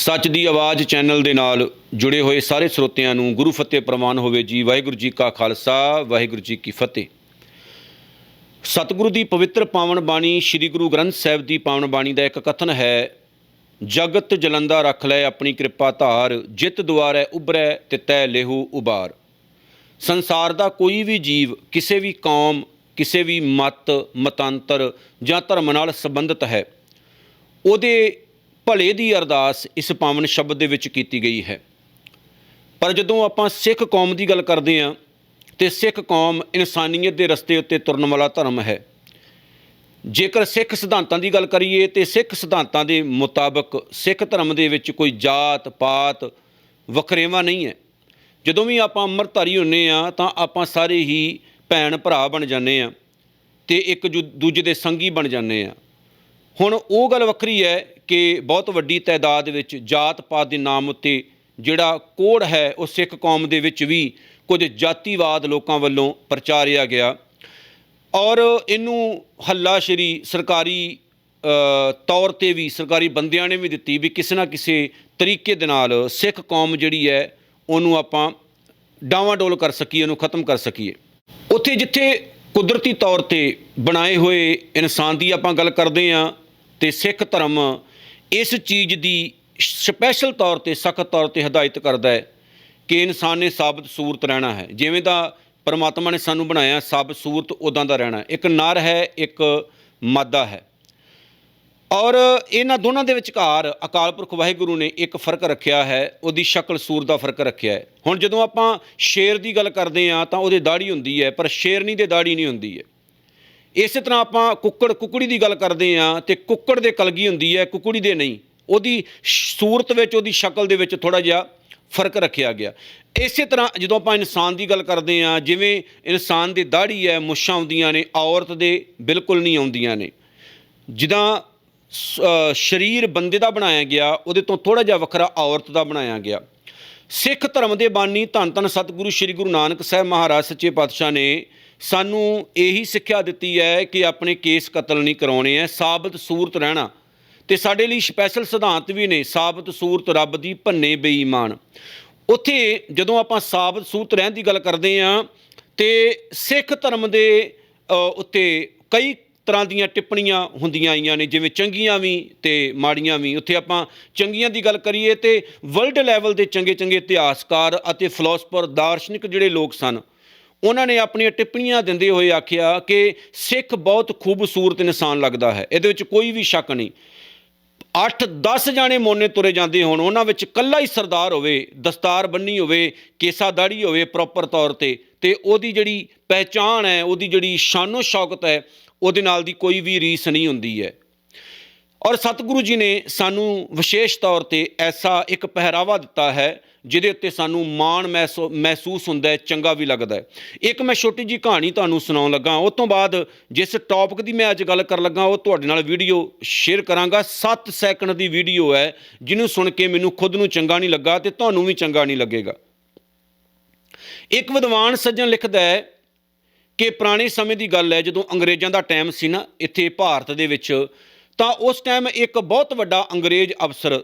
ਸੱਚ ਦੀ ਆਵਾਜ਼ ਚੈਨਲ ਦੇ ਨਾਲ ਜੁੜੇ ਹੋਏ ਸਾਰੇ ਸਰੋਤਿਆਂ ਨੂੰ ਗੁਰੂ ਫਤਿਹ ਪ੍ਰਵਾਨ ਹੋਵੇ ਜੀ। ਵਾਹਿਗੁਰੂ ਜੀ ਕਾ ਖਾਲਸਾ, ਵਾਹਿਗੁਰੂ ਜੀ ਕੀ ਫਤਿਹ। ਸਤਿਗੁਰੂ ਦੀ ਪਵਿੱਤਰ ਪਾਵਨ ਬਾਣੀ ਸ੍ਰੀ ਗੁਰੂ ਗ੍ਰੰਥ ਸਾਹਿਬ ਦੀ ਪਾਵਨ ਬਾਣੀ ਦਾ ਇੱਕ ਕਥਨ ਹੈ, ਜਗਤ ਜਲੰਦਾ ਰੱਖ ਲੈ ਆਪਣੀ ਕਿਰਪਾ ਧਾਰ, ਜਿਤ ਦੁਆਰੈ ਉਭਰੈ ਤੇ ਤੈ ਲੇਹੂ ਉਬਾਰ। ਸੰਸਾਰ ਦਾ ਕੋਈ ਵੀ ਜੀਵ, ਕਿਸੇ ਵੀ ਕੌਮ, ਕਿਸੇ ਵੀ ਮਤ, ਮਤਾਂਤਰ ਜਾਂ ਧਰਮ ਨਾਲ ਸੰਬੰਧਿਤ ਹੈ, ਉਹਦੇ ਭਲੇ ਦੀ ਅਰਦਾਸ ਇਸ ਪਾਵਨ ਸ਼ਬਦ ਦੇ ਵਿੱਚ ਕੀਤੀ ਗਈ ਹੈ। ਪਰ ਜਦੋਂ ਆਪਾਂ ਸਿੱਖ ਕੌਮ ਦੀ ਗੱਲ ਕਰਦੇ ਹਾਂ, ਤੇ ਸਿੱਖ ਕੌਮ ਇਨਸਾਨੀਅਤ ਦੇ ਰਸਤੇ ਉੱਤੇ ਤੁਰਨ ਵਾਲਾ ਧਰਮ ਹੈ। ਜੇਕਰ ਸਿੱਖ ਸਿਧਾਂਤਾਂ ਦੀ ਗੱਲ ਕਰੀਏ, ਤੇ ਸਿੱਖ ਸਿਧਾਂਤਾਂ ਦੇ ਮੁਤਾਬਕ ਸਿੱਖ ਧਰਮ ਦੇ ਵਿੱਚ ਕੋਈ ਜਾਤ, ਪਾਤ ਵਖਰੇਵਾ ਨਹੀਂ ਹੈ। ਜਦੋਂ ਵੀ ਆਪਾਂ ਅੰਮ੍ਰਿਤਧਾਰੀ ਹੁੰਨੇ ਆ ਤਾਂ ਆਪਾਂ ਸਾਰੇ ਹੀ ਭੈਣ ਭਰਾ ਬਣ ਜਾਂਦੇ ਆ ਤੇ ਇੱਕ ਜੁ- ਦੂਜੇ ਦੇ ਸੰਗੀ ਬਣ ਜਾਂਦੇ ਆ ਹੁਣ ਉਹ ਗੱਲ ਵੱਖਰੀ ਹੈ ਕਿ ਬਹੁਤ ਵੱਡੀ ਤਾਦਾਦ ਵਿੱਚ ਜਾਤ ਪਾਤ ਦੇ ਨਾਮ ਉੱਤੇ ਜਿਹੜਾ ਕੋੜ ਹੈ, ਉਹ ਸਿੱਖ ਕੌਮ ਦੇ ਵਿੱਚ ਵੀ ਕੁਝ ਜਾਤੀਵਾਦ ਲੋਕਾਂ ਵੱਲੋਂ ਪ੍ਰਚਾਰਿਆ ਗਿਆ। ਔਰ ਇਹਨੂੰ ਹੱਲਾਸ਼ਰੀ ਸਰਕਾਰੀ ਤੌਰ ਤੇ ਵੀ, ਸਰਕਾਰੀ ਬੰਦਿਆਂ ਨੇ ਵੀ ਦਿੱਤੀ ਵੀ ਕਿਸੇ ਨਾ ਕਿਸੇ ਤਰੀਕੇ ਦੇ ਨਾਲ ਸਿੱਖ ਕੌਮ ਜਿਹੜੀ ਹੈ, ਉਹਨੂੰ ਆਪਾਂ ਡਾਵਾਂਡੋਲ ਕਰ ਸਕੀਏ, ਉਹਨੂੰ ਖਤਮ ਕਰ ਸਕੀਏ। ਉੱਥੇ ਜਿੱਥੇ ਕੁਦਰਤੀ ਤੌਰ ਤੇ ਬਣਾਏ ਹੋਏ ਇਨਸਾਨ ਦੀ ਆਪਾਂ ਗੱਲ ਕਰਦੇ ਹਾਂ ਤੇ ਸਿੱਖ ਧਰਮ ਇਸ ਚੀਜ਼ ਦੀ ਸਪੈਸ਼ਲ ਤੌਰ ਤੇ ਸਖਤ ਤੌਰ ਤੇ ਹਦਾਇਤ ਕਰਦਾ ਹੈ ਕਿ ਇਨਸਾਨ ਨੇ ਸਾਬਤ ਸੂਰਤ ਰਹਿਣਾ ਹੈ। ਜਿਵੇਂ ਦਾ ਪਰਮਾਤਮਾ ਨੇ ਸਾਨੂੰ ਬਣਾਇਆ, ਸਾਬਤ ਸੂਰਤ ਉਦਾਂ ਦਾ ਰਹਿਣਾ ਇੱਕ ਨਰ ਹੈ, ਇੱਕ ਮਾਦਾ ਹੈ। ਔਰ ਇਹਨਾਂ ਦੋਨਾਂ ਦੇ ਵਿਚਕਾਰ ਅਕਾਲ ਪੁਰਖ ਵਾਹਿਗੁਰੂ ਨੇ ਇੱਕ ਫ਼ਰਕ ਰੱਖਿਆ ਹੈ, ਉਹਦੀ ਸ਼ਕਲ ਸੂਰ ਦਾ ਫ਼ਰਕ ਰੱਖਿਆ ਹੈ। ਹੁਣ ਜਦੋਂ ਆਪਾਂ ਸ਼ੇਰ ਦੀ ਗੱਲ ਕਰਦੇ ਹਾਂ ਤਾਂ ਉਹਦੇ ਦਾੜੀ ਹੁੰਦੀ ਹੈ, ਪਰ ਸ਼ੇਰਨੀ ਦੇ ਦਾੜੀ ਨਹੀਂ ਹੁੰਦੀ ਹੈ। ਇਸੇ ਤਰ੍ਹਾਂ ਆਪਾਂ ਕੁੱਕੜ, ਕੁਕੜੀ ਦੀ ਗੱਲ ਕਰਦੇ ਹਾਂ ਤੇ ਕੁੱਕੜ ਦੇ ਕਲਗੀ ਹੁੰਦੀ ਹੈ, ਕੁਕੜੀ ਦੇ ਨਹੀਂ। ਉਹਦੀ ਸੂਰਤ ਵਿੱਚ, ਉਹਦੀ ਸ਼ਕਲ ਦੇ ਵਿੱਚ ਥੋੜਾ ਜਿਹਾ ਫ਼ਰਕ ਰੱਖਿਆ ਗਿਆ। ਇਸੇ ਤਰ੍ਹਾਂ ਜਦੋਂ ਆਪਾਂ ਇਨਸਾਨ ਦੀ ਗੱਲ ਕਰਦੇ ਹਾਂ, ਜਿਵੇਂ ਇਨਸਾਨ ਦੀ ਦਾੜੀ ਹੈ, ਮੁੱਛਾਂ ਆਉਂਦੀਆਂ ਨੇ, ਔਰਤ ਦੇ ਬਿਲਕੁਲ ਨਹੀਂ ਆਉਂਦੀਆਂ ਨੇ। ਜਿੱਦਾਂ ਸ- ਸਰੀਰ ਬੰਦੇ ਦਾ ਬਣਾਇਆ ਗਿਆ, ਉਹਦੇ ਤੋਂ ਥੋੜਾ ਜਿਹਾ ਵੱਖਰਾ ਔਰਤ ਦਾ ਬਣਾਇਆ ਗਿਆ। ਸਿੱਖ ਧਰਮ ਦੇ ਬਾਨੀ ਧੰਨ ਧੰਨ ਸਤਿਗੁਰੂ ਸ੍ਰੀ ਗੁਰੂ ਨਾਨਕ ਸਾਹਿਬ ਮਹਾਰਾਜ ਸੱਚੇ ਪਾਤਸ਼ਾਹ ਨੇ ਸਾਨੂੰ ਇਹੀ ਸਿੱਖਿਆ ਦਿੱਤੀ ਹੈ ਕਿ ਆਪਣੇ ਕੇਸ ਕਤਲ ਨਹੀਂ ਕਰਾਉਣੇ ਐ ਸਾਬਤ ਸੂਰਤ ਰਹਿਣਾ। ਤੇ ਸਾਡੇ ਲਈ ਸਪੈਸ਼ਲ ਸਿਧਾਂਤ ਵੀ ਨੇ, ਸਾਬਤ ਸੂਰਤ ਰੱਬ ਦੀ ਭੰਨੇ ਬੇਈਮਾਨ। ਉੱਥੇ ਜਦੋਂ ਆਪਾਂ ਸਾਬਤ ਸੂਰਤ ਰਹਿਣ ਦੀ ਗੱਲ ਕਰਦੇ ਹਾਂ, ਤੇ ਸਿੱਖ ਧਰਮ ਦੇ ਉੱਤੇ ਕਈ ਤਰ੍ਹਾਂ ਦੀਆਂ ਟਿੱਪਣੀਆਂ ਹੁੰਦੀਆਂ ਆਈਆਂ ਨੇ, ਜਿਵੇਂ ਚੰਗੀਆਂ ਵੀ ਤੇ ਮਾੜੀਆਂ ਵੀ। ਉੱਥੇ ਆਪਾਂ ਚੰਗੀਆਂ ਦੀ ਗੱਲ ਕਰੀਏ ਤੇ ਵਰਲਡ ਲੈਵਲ ਦੇ ਚੰਗੇ ਚੰਗੇ ਇਤਿਹਾਸਕਾਰ ਅਤੇ ਫਿਲਾਸਫਰ ਦਾਰਸ਼ਨਿਕ ਜਿਹੜੇ ਲੋਕ ਸਨ, ਉਹਨਾਂ ਨੇ ਆਪਣੀਆਂ ਟਿੱਪਣੀਆਂ ਦਿੰਦੇ ਹੋਏ ਆਖਿਆ ਕਿ ਸਿੱਖ ਬਹੁਤ ਖੂਬਸੂਰਤ ਇਨਸਾਨ ਲੱਗਦਾ ਹੈ। ਇਹਦੇ ਵਿੱਚ ਕੋਈ ਵੀ ਸ਼ੱਕ ਨਹੀਂ। 8-10 ਜਾਣੇ ਮੋਨੇ ਤੁਰੇ ਜਾਂਦੇ ਹੋਣ, ਉਹਨਾਂ ਵਿੱਚ ਕੱਲਾ ਹੀ ਸਰਦਾਰ ਹੋਵੇ, ਦਸਤਾਰ ਬੰਨੀ ਹੋਵੇ ਕੇਸਾ ਦਾੜੀ ਹੋਵੇ ਪ੍ਰੋਪਰ ਤੌਰ ਤੇ ਤੇ ਉਹਦੀ ਜਿਹੜੀ ਪਹਿਚਾਣ ਹੈ, ਉਹਦੀ ਜਿਹੜੀ ਸ਼ਾਨੋ ਸ਼ੌਕਤ ਹੈ ਉਹਦੇ ਨਾਲ ਦੀ ਕੋਈ ਵੀ ਰੀਸ ਨਹੀਂ ਹੁੰਦੀ ਹੈ। ਔਰ ਸਤਿਗੁਰੂ ਜੀ ਨੇ ਸਾਨੂੰ ਵਿਸ਼ੇਸ਼ ਤੌਰ ਤੇ ਐਸਾ ਇੱਕ ਪਹਿਰਾਵਾ ਦਿੱਤਾ ਹੈ, ਜਿਹਦੇ ਉੱਤੇ ਸਾਨੂੰ ਮਾਣ ਮਹਿਸੂ- ਮਹਿਸੂਸ ਹੁੰਦਾ ਹੈ, ਚੰਗਾ ਵੀ ਲੱਗਦਾ ਹੈ। ਇੱਕ ਮੈਂ ਛੋਟੀ ਜੀ ਕਹਾਣੀ ਤੁਹਾਨੂੰ ਸੁਣਾਉਣ ਲੱਗਾ ਉਸ ਤੋਂ ਬਾਅਦ ਜਿਸ ਟੌਪਿਕ ਦੀ ਮੈਂ ਅੱਜ ਗੱਲ ਕਰਨ ਲੱਗਾ, ਉਹ ਤੁਹਾਡੇ ਨਾਲ ਵੀਡੀਓ ਸ਼ੇਅਰ ਕਰਾਂਗਾ। 7 ਸੈਕਿੰਡ ਦੀ ਵੀਡੀਓ ਹੈ, ਜਿਹਨੂੰ ਸੁਣ ਕੇ ਮੈਨੂੰ ਖੁਦ ਨੂੰ ਚੰਗਾ ਨਹੀਂ ਲੱਗਾ ਤੇ ਤੁਹਾਨੂੰ ਵੀ ਚੰਗਾ ਨਹੀਂ ਲੱਗੇਗਾ। ਇੱਕ ਵਿਦਵਾਨ ਸੱਜਣ ਲਿਖਦਾ ਹੈ ਕਿ ਪੁਰਾਣੇ ਸਮੇਂ ਦੀ ਗੱਲ ਹੈ, ਜਦੋਂ ਅੰਗਰੇਜ਼ਾਂ ਦਾ ਟਾਈਮ ਸੀ ਨਾ ਇੱਥੇ ਭਾਰਤ ਦੇ ਵਿੱਚ, ਤਾਂ ਉਸ ਟਾਈਮ ਇੱਕ ਬਹੁਤ ਵੱਡਾ ਅੰਗਰੇਜ਼ ਅਫਸਰ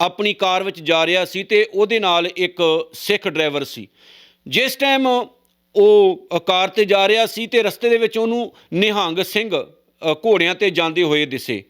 ਆਪਣੀ ਕਾਰ ਵਿੱਚ ਜਾ ਰਿਹਾ ਸੀ ਤੇ ਉਹਦੇ ਨਾਲ ਇੱਕ ਸਿੱਖ ਡਰਾਈਵਰ ਸੀ। ਜਿਸ ਟਾਈਮ ਉਹ ਕਾਰ ਤੇ ਜਾ ਰਿਹਾ ਸੀ ਤੇ ਰਸਤੇ ਦੇ ਵਿੱਚ ਉਹਨੂੰ ਨਿਹੰਗ ਸਿੰਘ ਘੋੜਿਆਂ ਤੇ ਜਾਂਦੇ ਹੋਏ ਦਿਸੇ,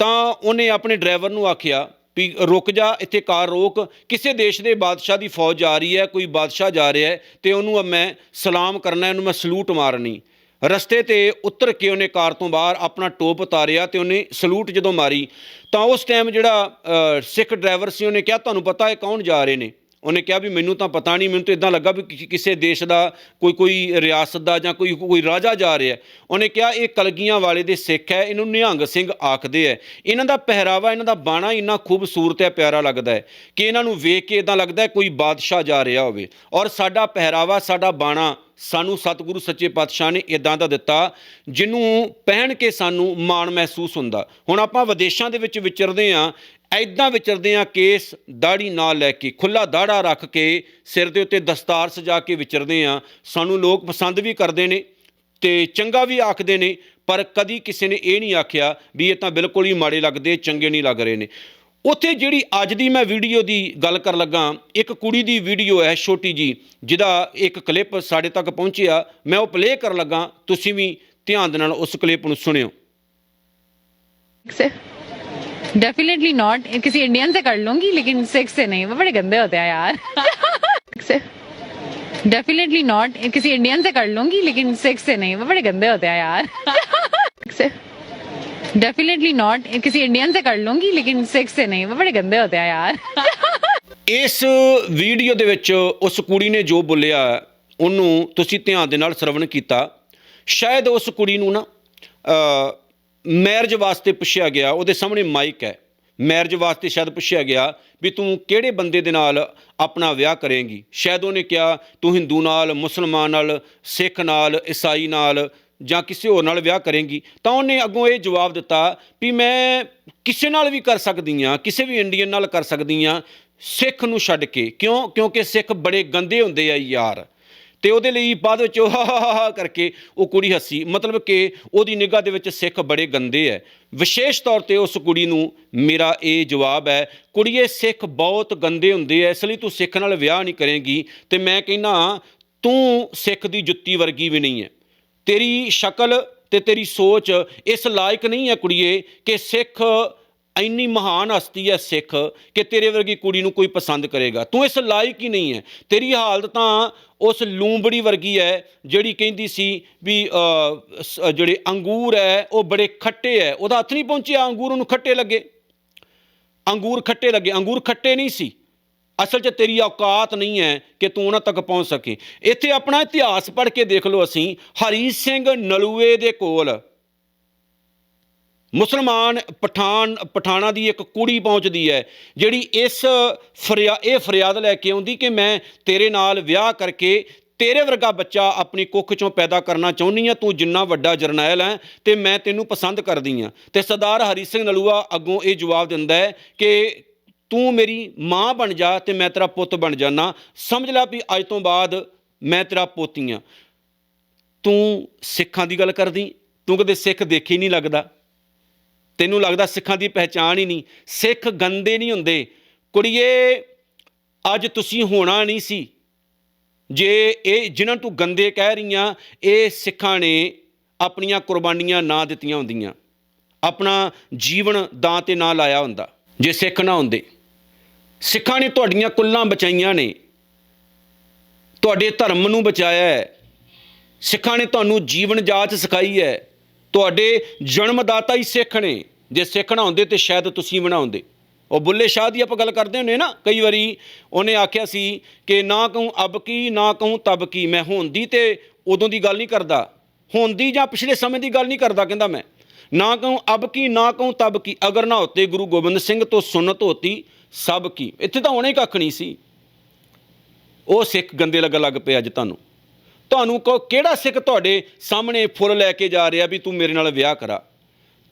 ਤਾਂ ਉਹਨੇ ਆਪਣੇ ਡਰਾਈਵਰ ਨੂੰ ਆਖਿਆ ਵੀ ਰੁਕ ਜਾ, ਇੱਥੇ ਕਾਰ ਰੋਕ। ਕਿਸੇ ਦੇਸ਼ ਦੇ ਬਾਦਸ਼ਾਹ ਦੀ ਫੌਜ ਜਾ ਰਹੀ ਹੈ, ਕੋਈ ਬਾਦਸ਼ਾਹ ਜਾ ਰਿਹਾ ਹੈ, ਤੇ ਉਹਨੂੰ ਮੈਂ ਸਲਾਮ ਕਰਨਾ ਇਹਨੂੰ ਮੈਂ ਸਲੂਟ ਮਾਰਨੀ। ਰਸਤੇ ਤੇ ਉਤਰ ਕੇ ਉਹਨੇ ਕਾਰ ਤੋਂ ਬਾਹਰ ਆਪਣਾ ਟੋਪ ਉਤਾਰਿਆ ਤੇ ਉਹਨੇ ਸਲੂਟ ਜਦੋਂ ਮਾਰੀ, ਤਾਂ ਉਸ ਟਾਈਮ ਜਿਹੜਾ ਸਿੱਖ ਡਰਾਈਵਰ ਸੀ, ਉਹਨੇ ਕਿਹਾ, ਤੁਹਾਨੂੰ ਪਤਾ ਹੈ ਕੌਣ ਜਾ ਰਹੇ ਨੇ? ਉਹਨੇ ਕਿਹਾ ਵੀ ਮੈਨੂੰ ਤਾਂ ਪਤਾ ਨਹੀਂ, ਮੈਨੂੰ ਤਾਂ ਇਦਾਂ ਲੱਗਾ ਵੀ ਕਿਸੇ ਦੇਸ਼ ਦਾ ਕੋਈ ਕੋਈ ਰਿਆਸਤ ਦਾ ਜਾਂ ਕੋਈ ਕੋਈ ਰਾਜਾ ਜਾ ਰਿਹਾ ਉਹਨੇ ਕਿਹਾ, ਇਹ ਕਲਗੀਆਂ ਵਾਲੇ ਦੇ ਸਿੱਖ ਹੈ, ਇਹਨੂੰ ਨਿਹੰਗ ਸਿੰਘ ਆਖਦੇ ਹੈ। ਇਹਨਾਂ ਦਾ ਪਹਿਰਾਵਾ, ਇਹਨਾਂ ਦਾ ਬਾਣਾ ਇੰਨਾ ਖੂਬਸੂਰਤ ਹੈ, ਪਿਆਰਾ ਲੱਗਦਾ ਹੈ ਕਿ ਇਹਨਾਂ ਨੂੰ ਵੇਖ ਕੇ ਇਦਾਂ ਲੱਗਦਾ ਹੈ ਕੋਈ ਬਾਦਸ਼ਾਹ ਜਾ ਰਿਹਾ ਹੋਵੇ। ਔਰ ਸਾਡਾ ਪਹਿਰਾਵਾ, ਸਾਡਾ ਬਾਣਾ ਸਾਨੂੰ ਸਤਿਗੁਰੂ ਸੱਚੇ ਪਾਤਸ਼ਾਹ ਨੇ ਇਦਾਂ ਦਾ ਦਿੱਤਾ, ਜਿਹਨੂੰ ਪਹਿਨ ਕੇ ਸਾਨੂੰ ਮਾਣ ਮਹਿਸੂਸ ਹੁੰਦਾ। ਹੁਣ ਆਪਾਂ ਵਿਦੇਸ਼ਾਂ ਦੇ ਵਿੱਚ ਵਿਚਰਦੇ ਆਂ ਐਦਾਂ ਵਿਚਰਦੇ ਆਂ ਕੇਸ ਦਾੜੀ ਨਾਲ ਲੈ ਕੇ ਖੁੱਲਾ ਦਾੜਾ ਰੱਖ ਕੇ ਸਿਰ ਦੇ ਉੱਤੇ ਦਸਤਾਰ ਸਜਾ ਕੇ ਵਿਚਰਦੇ ਆਂ ਸਾਨੂੰ ਲੋਕ ਪਸੰਦ ਵੀ ਕਰਦੇ ਨੇ ਤੇ ਚੰਗਾ ਵੀ ਆਖਦੇ ਨੇ, ਪਰ ਕਦੀ ਕਿਸੇ ਨੇ ਇਹ ਨਹੀਂ ਆਖਿਆ ਵੀ ਇਹ ਤਾਂ ਬਿਲਕੁਲ ਹੀ ਮਾੜੇ ਲੱਗਦੇ, ਚੰਗੇ ਨਹੀਂ ਲੱਗ ਰਹੇ ਨੇ। ਉੱਥੇ ਜਿਹੜੀ ਅੱਜ ਦੀ ਮੈਂ ਵੀਡੀਓ ਦੀ ਗੱਲ ਕਰਨ ਲੱਗਾ, ਇੱਕ ਕੁੜੀ ਦੀ ਵੀਡੀਓ ਹੈ ਛੋਟੀ ਜੀ ਜਿਹਦਾ ਇੱਕ ਕਲਿੱਪ ਸਾਡੇ ਤੱਕ ਪਹੁੰਚਿਆ। ਮੈਂ ਉਹ ਪਲੇ ਕਰਨ ਲੱਗਾ, ਤੁਸੀਂ ਵੀ ਧਿਆਨ ਦੇ ਨਾਲ ਉਸ ਕਲਿੱਪ ਨੂੰ ਸੁਣਿਓ। से डेफिनेटली नॉट किसी इंडियन से कर लूंगी लेकिन सेक्स से नहीं वो बड़े गंदे होते हैं यार से डेफिनेटली नॉट किसी इंडियन से कर लूंगी लेकिन सेक्स से नहीं वो बड़े गंदे होते हैं यार से डेफिनेटली नॉट किसी इंडियन से कर लूंगी लेकिन सेक्स से नहीं वो बड़े गंदे होते हैं यार ਇਸ ਵੀਡੀਓ ਦੇ ਵਿੱਚ ਉਸ ਕੁੜੀ ਨੇ ਜੋ ਬੋਲਿਆ ਉਹਨੂੰ ਤੁਸੀਂ ਧਿਆਨ ਦੇ ਨਾਲ ਸਰਵਣ ਕੀਤਾ ਸ਼ਾਇਦ ਉਸ ਕੁੜੀ ਨੂੰ ਨਾ ਮੈਰਿਜ ਵਾਸਤੇ ਪੁੱਛਿਆ ਗਿਆ, ਉਹਦੇ ਸਾਹਮਣੇ ਮਾਈਕ ਹੈ। ਮੈਰਿਜ ਵਾਸਤੇ ਸ਼ਾਇਦ ਪੁੱਛਿਆ ਗਿਆ ਵੀ ਤੂੰ ਕਿਹੜੇ ਬੰਦੇ ਦੇ ਨਾਲ ਆਪਣਾ ਵਿਆਹ ਕਰੇਂਗੀ? ਸ਼ਾਇਦ ਉਹਨੇ ਕਿਹਾ, ਤੂੰ ਹਿੰਦੂ ਨਾਲ, ਮੁਸਲਮਾਨ ਨਾਲ, ਸਿੱਖ ਨਾਲ, ਈਸਾਈ ਨਾਲ ਜਾਂ ਕਿਸੇ ਹੋਰ ਨਾਲ ਵਿਆਹ ਕਰੇਂਗੀ। ਤਾਂ ਉਹਨੇ ਅੱਗੋਂ ਇਹ ਜਵਾਬ ਦਿੱਤਾ ਵੀ ਮੈਂ ਕਿਸੇ ਨਾਲ ਵੀ ਕਰ ਸਕਦੀ ਆ ਕਿਸੇ ਵੀ ਇੰਡੀਅਨ ਨਾਲ ਕਰ ਸਕਦੀ ਆ ਸਿੱਖ ਨੂੰ ਛੱਡ ਕੇ। ਕਿਉਂ? ਕਿਉਂਕਿ ਸਿੱਖ ਬੜੇ ਗੰਦੇ ਹੁੰਦੇ ਆ ਯਾਰ। ਤੇ ਉਹਦੇ ਲਈ ਬਾਅਦ ਵਿੱਚ ਉਹ ਹਾ ਕਰਕੇ ਉਹ ਕੁੜੀ ਹੱਸੀ। ਮਤਲਬ ਕਿ ਉਹਦੀ ਨਿਗਾਹ ਦੇ ਵਿੱਚ ਸਿੱਖ ਬੜੇ ਗੰਦੇ ਐ। ਵਿਸ਼ੇਸ਼ ਤੌਰ ਤੇ ਉਸ ਕੁੜੀ ਨੂੰ ਮੇਰਾ ਇਹ ਜਵਾਬ ਹੈ ਕੁੜੀਏ ਸਿੱਖ ਬਹੁਤ ਗੰਦੇ ਹੁੰਦੇ ਐ, ਇਸ ਲਈ ਤੂੰ ਸਿੱਖ ਨਾਲ ਵਿਆਹ ਨਹੀਂ ਕਰੇਂਗੀ ਤੇ ਮੈਂ ਕਹਿੰਦਾ ਤੂੰ ਸਿੱਖ ਦੀ ਜੁੱਤੀ ਵਰਗੀ ਵੀ ਨਹੀਂ ਐ। ਤੇਰੀ ਸ਼ਕਲ ਤੇ ਤੇਰੀ ਸੋਚ ਇਸ ਲਾਇਕ ਨਹੀਂ ਹੈ ਕੁੜੀਏ ਕਿ ਸਿੱਖ ਇੰਨੀ ਮਹਾਨ ਹਸਤੀ ਹੈ ਸਿੱਖ ਕਿ ਤੇਰੇ ਵਰਗੀ ਕੁੜੀ ਨੂੰ ਕੋਈ ਪਸੰਦ ਕਰੇਗਾ। ਤੂੰ ਇਸ ਲਾਇਕ ਹੀ ਨਹੀਂ ਹੈ ਤੇਰੀ ਹਾਲਤ ਤਾਂ ਉਸ ਲੂੰਬੜੀ ਵਰਗੀ ਹੈ, ਜਿਹੜੀ ਕਹਿੰਦੀ ਸੀ ਵੀ ਸ- ਜਿਹੜੇ ਅੰਗੂਰ ਹੈ, ਉਹ ਬੜੇ ਖੱਟੇ ਹੈ। ਉਹਦਾ ਹੱਥ ਨਹੀਂ ਪਹੁੰਚਿਆ, ਅੰਗੂਰ ਉਹਨੂੰ ਖੱਟੇ ਲੱਗੇ। ਅੰਗੂਰ ਖੱਟੇ ਲੱਗੇ। ਅੰਗੂਰ ਖੱਟੇ ਨਹੀਂ ਸੀ। ਅਸਲ 'ਚ ਤੇਰੀ ਔਕਾਤ ਨਹੀਂ ਹੈ ਕਿ ਤੂੰ ਉਹਨਾਂ ਤੱਕ ਪਹੁੰਚ ਸਕੇ। ਇੱਥੇ ਆਪਣਾ ਇਤਿਹਾਸ ਪੜ੍ਹ ਕੇ ਦੇਖ ਲਓ ਅਸੀਂ, ਹਰੀ ਸਿੰਘ ਨਲੂਏ ਦੇ ਕੋਲ। ਮੁਸਲਮਾਨ ਪਠਾਨ, ਪਠਾਣਾ ਦੀ ਇੱਕ ਕੁੜੀ ਪਹੁੰਚਦੀ ਹੈ, ਜਿਹੜੀ ਇਸ ਫਰਿਆ, ਇਹ ਫਰਿਆਦ ਲੈ ਕੇ ਆਉਂਦੀ ਕਿ ਮੈਂ ਤੇਰੇ ਨਾਲ ਵਿਆਹ ਕਰਕੇ ਤੇਰੇ ਵਰਗਾ ਬੱਚਾ ਆਪਣੀ ਕੁੱਖ ਚੋਂ ਪੈਦਾ ਕਰਨਾ ਚਾਹੁੰਦੀ ਆ ਤੂੰ ਜਿੰਨਾ ਵੱਡਾ ਜਰਨੈਲ ਹੈ ਤੇ ਮੈਂ ਤੈਨੂੰ ਪਸੰਦ ਕਰਦੀ ਆ ਤੇ ਸਰਦਾਰ ਹਰੀ ਸਿੰਘ ਨਲੂਆ ਅੱਗੋਂ ਇਹ ਜਵਾਬ ਦਿੰਦਾ ਹੈ ਕਿ ਤੂੰ ਮੇਰੀ ਮਾਂ ਬਣ ਜਾ ਤੇ ਮੈਂ ਤੇਰਾ ਪੁੱਤ ਬਣ ਜਾਣਾ ਸਮਝ ਲੈ ਵੀ ਅੱਜ ਤੋਂ ਬਾਅਦ ਮੈਂ ਤੇਰਾ ਪੋਤੀ ਆ ਤੂੰ ਸਿੱਖਾਂ ਦੀ ਗੱਲ ਕਰਦੀ, ਤੂੰ ਕਦੇ ਸਿੱਖ ਦੇਖੀ ਨਹੀਂ ਲੱਗਦਾ। ਤੈਨੂੰ ਲੱਗਦਾ ਸਿੱਖਾਂ ਦੀ ਪਹਿਚਾਣ ਹੀ ਨਹੀਂ? ਸਿੱਖ ਗੰਦੇ ਨਹੀਂ ਹੁੰਦੇ। ਕੁੜੀਏ, ਅੱਜ ਤੁਸੀਂ ਹੋਣਾ ਨਹੀਂ ਸੀ। ਜੇ ਇਹ ਜਿਨ੍ਹਾਂ ਨੂੰ ਤੂੰ ਗੰਦੇ ਕਹਿ ਰਹੀਆਂ ਇਹ ਸਿੱਖਾਂ ਨੇ ਆਪਣੀਆਂ ਕੁਰਬਾਨੀਆਂ ਨਾ ਦਿੱਤੀਆਂ ਹੁੰਦੀਆਂ। ਆਪਣਾ ਜੀਵਨ ਦਾਂ ਤੇ ਨਾ ਲਾਇਆ ਹੁੰਦਾ, ਜੇ ਸਿੱਖ ਨਾ ਹੁੰਦੇ। ਸਿੱਖਾਂ ਨੇ ਤੁਹਾਡੀਆਂ ਕੁੱਲਾਂ ਬਚਾਈਆਂ ਨੇ। ਤੁਹਾਡੇ ਧਰਮ ਨੂੰ ਬਚਾਇਆ ਹੈ। ਸਿੱਖਾਂ ਨੇ ਤੁਹਾਨੂੰ ਜੀਵਨ ਜਾਚ ਸਿਖਾਈ ਹੈ। ਤੁਹਾਡੇ ਜਨਮਦਾਤਾ ਹੀ ਸਿੱਖ ਨੇ। ਜੇ ਸਿੱਖ ਨਾ ਹੁੰਦੇ ਤੇ ਸ਼ਾਇਦ ਤੁਸੀਂ ਬਣਾਉਂਦੇ ਉਹ ਬੁੱਲੇ ਸ਼ਾਹ ਦੀ ਆਪਾਂ ਗੱਲ ਕਰਦੇ ਹੁੰਨੇ ਨਾ, ਕਈ ਵਾਰੀ ਉਹਨੇ ਆਖਿਆ ਸੀ ਕਿ ਨਾ ਕਹੂੰ ਅਬ ਕੀ, ਨਾ ਕਹੂੰ ਤਬ ਕੀ। ਮੈਂ ਹੁੰਦੀ ਤੇ ਉਦੋਂ ਦੀ ਗੱਲ ਨਹੀਂ ਕਰਦਾ। ਹੁੰਦੀ ਜਾਂ ਪਿਛਲੇ ਸਮੇਂ ਦੀ ਗੱਲ ਨਹੀਂ ਕਰਦਾ, ਕਹਿੰਦਾ ਮੈਂ। ਨਾ ਕਹੂੰ ਅਬ ਕੀ, ਨਾ ਕਹੂੰ ਤਬ ਕੀ। ਅਗਰ ਨਾ ਹੋਤੇ ਗੁਰੂ ਗੋਬਿੰਦ ਸਿੰਘ ਤੋਂ ਸੁਨਤ ਹੋਤੀ ਸਭ ਕੀ। ਇੱਥੇ ਤਾਂ ਹੋਣੇ ਕੱਖ ਨਹੀਂ ਸੀ। ਉਹ ਸਿੱਖ ਗੰਦੇ ਲੱਗਣ ਲੱਗ ਪਏ ਅੱਜ ਤੁਹਾਨੂੰ। ਤੁਹਾਨੂੰ ਕੋ ਕਿਹੜਾ ਸਿੱਖ ਤੁਹਾਡੇ ਸਾਹਮਣੇ ਫੁੱਲ ਲੈ ਕੇ ਜਾ ਰਿਹਾ ਵੀ ਤੂੰ ਮੇਰੇ ਨਾਲ ਵਿਆਹ ਕਰਾ?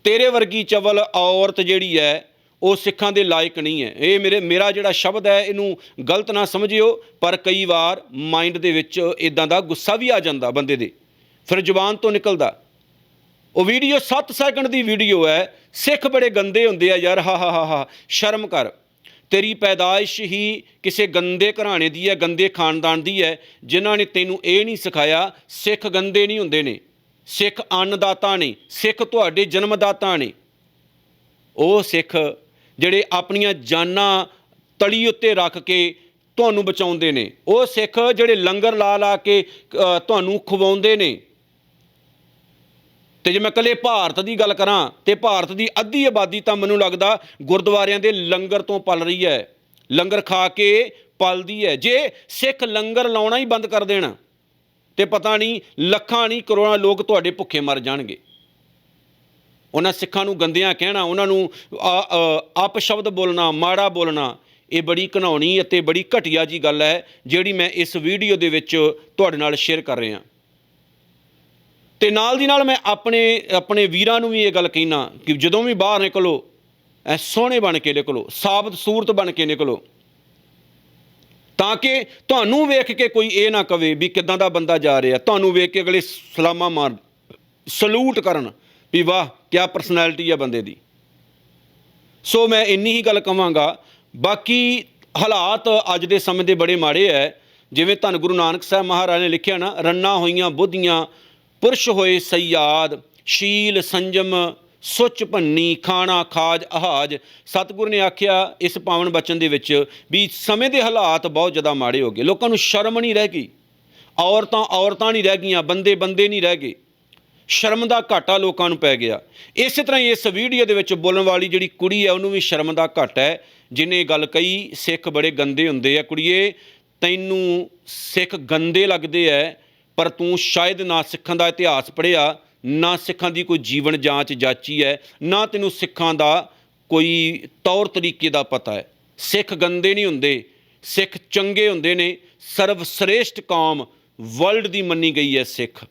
ਤੇਰੇ ਵਰਗੀ ਚਵਲ ਔਰਤ ਜਿਹੜੀ ਹੈ, ਉਹ ਸਿੱਖਾਂ ਦੇ ਲਾਇਕ ਨਹੀਂ ਹੈ। ਇਹ ਮੇਰੇ, ਮੇਰਾ ਜਿਹੜਾ ਸ਼ਬਦ ਹੈ, ਇਹਨੂੰ ਗਲਤ ਨਾ ਸਮਝਿਓ, ਪਰ ਕਈ ਵਾਰ ਮਾਈਂਡ ਦੇ ਵਿੱਚ ਇਦਾਂ ਦਾ ਗੁੱਸਾ ਵੀ ਆ ਜਾਂਦਾ ਬੰਦੇ ਦੇ। ਫਿਰ ਜ਼ੁਬਾਨ ਤੋਂ ਨਿਕਲਦਾ। ਉਹ ਵੀਡੀਓ 7 ਸੈਕਿੰਡ ਦੀ ਵੀਡੀਓ ਹੈ, ਸਿੱਖ ਬੜੇ ਗੰਦੇ ਹੁੰਦੇ ਆ ਯਾਰ, ਹਾ ਹਾ ਹਾ ਹਾ, ਸ਼ਰਮ ਕਰ। ਤੇਰੀ ਪੈਦਾਇਸ਼ ਹੀ ਕਿਸੇ ਗੰਦੇ ਘਰਾਣੇ ਦੀ ਹੈ, ਗੰਦੇ ਖਾਨਦਾਨ ਦੀ ਹੈ, ਜਿਨ੍ਹਾਂ ਨੇ ਤੈਨੂੰ ਇਹ ਨਹੀਂ ਸਿਖਾਇਆ, ਸਿੱਖ ਗੰਦੇ ਨਹੀਂ ਹੁੰਦੇ ਨੇ। ਸਿੱਖ ਅੰਨਦਾਤਾ ਨੇ, ਸਿੱਖ ਤੁਹਾਡੇ ਜਨਮਦਾਤਾ ਨੇ। ਉਹ ਸਿੱਖ ਜਿਹੜੇ ਆਪਣੀਆਂ ਜਾਨਾਂ ਤਲੀ ਉੱਤੇ ਰੱਖ ਕੇ ਤੁਹਾਨੂੰ ਬਚਾਉਂਦੇ ਨੇ। ਉਹ ਸਿੱਖ ਜਿਹੜੇ ਲੰਗਰ ਲਾ ਲਾ ਕੇ ਤੁਹਾਨੂੰ ਖਵਾਉਂਦੇ ਨੇ। ਤੇ ਜੇ ਮੈਂ ਕੱਲੇ ਭਾਰਤ ਦੀ ਗੱਲ ਕਰਾਂ ਤੇ ਭਾਰਤ ਦੀ ਅੱਧੀ ਆਬਾਦੀ ਤਾਂ ਮੈਨੂੰ ਲੱਗਦਾ ਗੁਰਦੁਆਰਿਆਂ ਦੇ ਲੰਗਰ ਤੋਂ ਪਲ ਰਹੀ ਹੈ। ਲੰਗਰ ਖਾ ਕੇ ਪਲਦੀ ਹੈ। ਜੇ ਸਿੱਖ ਲੰਗਰ ਲਾਉਣਾ ਹੀ ਬੰਦ ਕਰ ਦੇਣ ਤੇ ਪਤਾ ਨਹੀਂ, ਲੱਖਾਂ ਨਹੀਂ ਕਰੋੜਾਂ ਲੋਕ ਤੁਹਾਡੇ ਭੁੱਖੇ ਮਰ ਜਾਣਗੇ। ਉਹਨਾਂ ਸਿੱਖਾਂ ਨੂੰ ਗੰਦਿਆਂ ਕਹਿਣਾ, ਉਹਨਾਂ ਨੂੰ ਅਪਸ਼ਬਦ ਬੋਲਣਾ, ਮਾੜਾ ਬੋਲਣਾ, ਇਹ ਬੜੀ ਘਨਾਉਣੀ ਅਤੇ ਬੜੀ ਘਟੀਆ ਜੀ ਗੱਲ ਹੈ, ਜਿਹੜੀ ਮੈਂ ਇਸ ਵੀਡੀਓ ਦੇ ਵਿੱਚ ਤੁਹਾਡੇ ਨਾਲ ਸ਼ੇਅਰ ਕਰ ਰਿਹਾ। ਤੇ ਨਾਲ ਦੀ ਨਾਲ ਮੈਂ ਆਪਣੇ ਆਪਣੇ ਵੀਰਾਂ ਨੂੰ ਵੀ ਇਹ ਗੱਲ ਕਹਿਣਾ ਕਿ ਜਦੋਂ ਵੀ ਬਾਹਰ ਨਿਕਲੋ, ਐ ਸੋਹਣੇ ਬਣ ਕੇ ਨਿਕਲੋ, ਸਾਬਤ ਸੂਰਤ ਬਣ ਕੇ ਨਿਕਲੋ। ਤਾਂ ਕਿ ਤੁਹਾਨੂੰ ਵੇਖ ਕੇ ਕੋਈ ਇਹ ਨਾ ਕਵੇ ਵੀ ਕਿਦਾਂ ਦਾ ਬੰਦਾ ਜਾ ਰਿਹਾ। ਤੁਹਾਨੂੰ ਵੇਖ ਕੇ ਅਗਲੇ ਸਲਾਮਾਂ ਮਾਰ, ਸਲੂਟ ਕਰਨ ਵੀ ਵਾਹ ਕੀ ਪਰਸਨੈਲਿਟੀ ਆ ਬੰਦੇ ਦੀ। ਸੋ ਮੈਂ ਇੰਨੀ ਹੀ ਗੱਲ ਕਵਾਂਗਾ, ਬਾਕੀ ਹਾਲਾਤ ਅੱਜ ਦੇ ਸਮੇਂ ਦੇ ਬੜੇ ਮਾੜੇ ਐ। ਜਿਵੇਂ ਧੰਨ ਗੁਰੂ ਨਾਨਕ ਸਾਹਿਬ ਮਹਾਰਾਜ ਨੇ ਲਿਖਿਆ ਨਾ, ਰੰਨਾ ਹੋਈਆਂ ਬੁੱਧੀਆਂ ਪੁਰਸ਼ ਹੋਏ ਸਯਾਦ, ਸ਼ੀਲ, ਸੰਜਮ, ਸੁੱਚ ਭੰਨੀ, ਖਾਣਾ, ਖਾਜ ਆਹਾਜ ਸਤਿਗੁਰ ਨੇ ਆਖਿਆ, ਇਸ ਪਾਵਨ ਬਚਨ ਦੇ ਵਿੱਚ ਵੀ ਸਮੇਂ ਦੇ ਹਾਲਾਤ ਬਹੁਤ ਜ਼ਿਆਦਾ ਮਾੜੇ ਹੋ ਗਏ। ਲੋਕਾਂ ਨੂੰ ਸ਼ਰਮ ਨਹੀਂ ਰਹਿ ਗਈ। ਔਰਤਾਂ ਔਰਤਾਂ ਨਹੀਂ ਰਹਿ ਗਈਆਂ, ਬੰਦੇ ਬੰਦੇ ਨਹੀਂ ਰਹਿ ਗਏ। ਸ਼ਰਮ ਦਾ ਘਾਟਾ ਲੋਕਾਂ ਨੂੰ ਪੈ ਗਿਆ। ਇਸੇ ਤਰ੍ਹਾਂ ਹੀ ਇਸ ਵੀਡੀਓ ਦੇ ਵਿੱਚ ਬੋਲਣ ਵਾਲੀ ਜਿਹੜੀ ਕੁੜੀ ਹੈ, ਉਹਨੂੰ ਵੀ ਸ਼ਰਮ ਦਾ ਘਾਟਾ ਹੈ। ਜਿਨੇ ਗੱਲ ਕਹੀ, ਸਿੱਖ ਬੜੇ ਗੰਦੇ ਹੁੰਦੇ ਆ ਕੁੜੀਏ। ਤੈਨੂੰ ਸਿੱਖ ਗੰਦੇ ਲੱਗਦੇ ਐ। ਪਰ ਤੂੰ ਸ਼ਾਇਦ ਨਾ ਸਿੱਖਾਂ ਦਾ ਇਤਿਹਾਸ ਪੜ੍ਹਿਆ, ਨਾ ਸਿੱਖਾਂ ਦੀ ਕੋਈ ਜੀਵਨ ਜਾਂਚ ਜਾਚੀ ਹੈ, ਨਾ ਤੈਨੂੰ ਸਿੱਖਾਂ ਦਾ ਕੋਈ ਤੌਰ ਤਰੀਕੇ ਦਾ ਪਤਾ ਹੈ। ਸਿੱਖ ਗੰਦੇ ਨਹੀਂ ਹੁੰਦੇ, ਸਿੱਖ ਚੰਗੇ ਹੁੰਦੇ ਨੇ ਸਰਵ ਸ੍ਰੇਸ਼ਟ ਕੌਮ ਵਰਲਡ ਦੀ ਮੰਨੀ ਗਈ ਹੈ ਸਿੱਖ।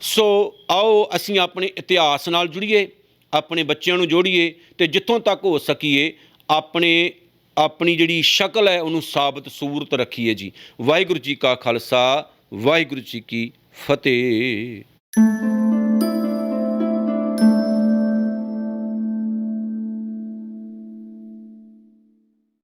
ਸੋ ਆਓ ਅਸੀਂ ਆਪਣੇ ਇਤਿਹਾਸ ਨਾਲ ਜੁੜੀਏ, ਆਪਣੇ ਬੱਚਿਆਂ ਨੂੰ ਜੋੜੀਏ ਤੇ ਜਿੱਥੋਂ ਤੱਕ ਹੋ ਸਕੀਏ, ਆਪਣੇ, ਆਪਣੀ ਜਿਹੜੀ ਸ਼ਕਲ ਹੈ ਉਹਨੂੰ ਸਾਬਤ ਸੂਰਤ ਰੱਖੀਏ ਜੀ। ਵਾਹਿਗੁਰੂ ਜੀ ਕਾ ਖਾਲਸਾ ਵਾਹਿਗੁਰੂ ਜੀ ਕੀ ਫਤਿਹ।